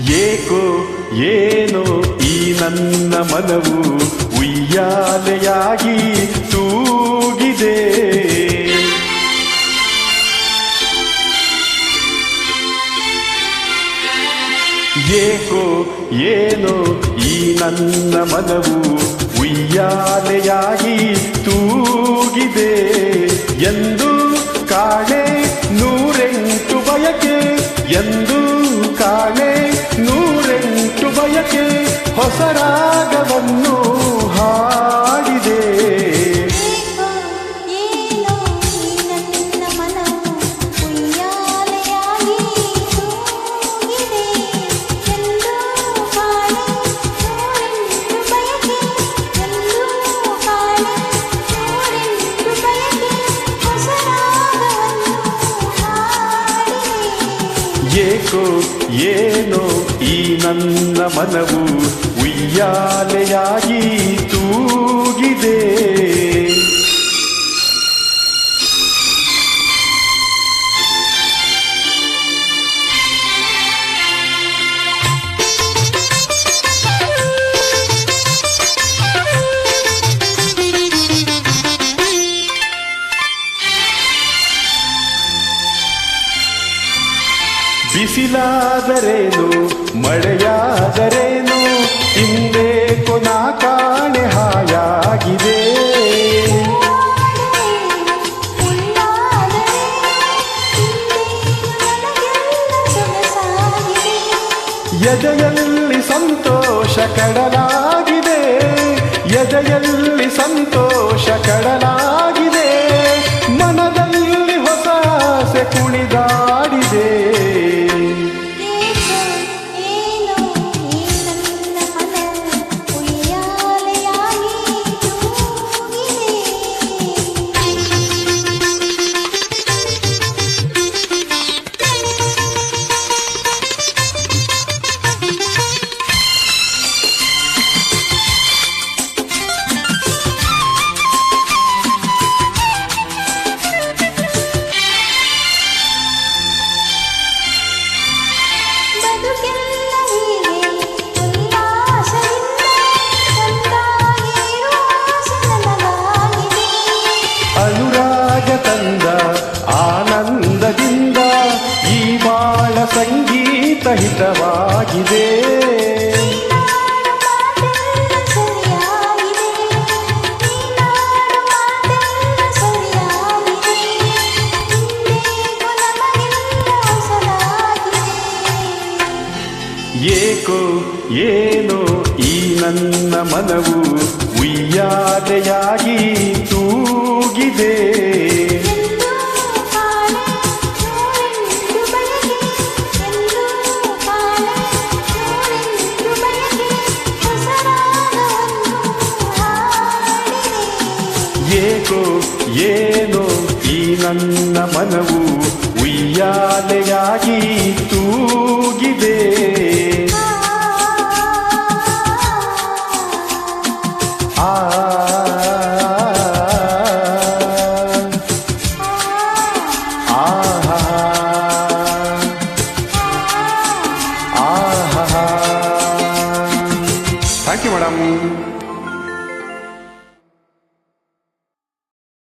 ಏಕೋ, ಏನೋ ಈ ನನ್ನ ಮನವು ಉಯ್ಯಾಲೆಯಾಗಿ ತೂಗಿದೆ. ಏಕೋ, ಏನೋ ಈ ನನ್ನ ಮನವು ಉಯ್ಯಾಲೆಯಾಗಿ ತೂಗಿದೆ. ಎಂದು ಕಾಣೆ ನೂರೆಂಟು ಬಯಕೆ, ಎಂದು ಕಾಣೆ ಹೊಸ ಏಕೋ ಏನೋ ಈ ನನ್ನ ಮನವು ಉಯ್ಯಾಲೆಯಾಗಿ ತೂಗಿದೆ. ಬಿಸಿಲಾದರೇನು ಮಳೆಯಾದರೇನು? ಹಿಂದೆ ಕೊನ ಕಾಣೆ ಹಾಯಾಗಿದೆ. ಎದೆಯಲ್ಲಿ ಸಂತೋಷ ಕಡಲಾಗಿದೆ. ಎದೆಯಲ್ಲಿ ಸಂತೋಷ ಕಡಲಾಗಿದೆ ಸರಿಯಾಗಿದೆ ಏಕೋ ಏನೋ ಈ ನನ್ನ ಮನವು ಉಯ್ಯಾಲೆಯಾಗಿ ಏನೋ ಈ ನನ್ನ ಮನವು ಉಯ್ಯಾಲೆಯಾಗಿ ತೂಗಿದೆ ಆ ಥ್ಯಾಂಕ್ ಯು ಮೇಡಮ್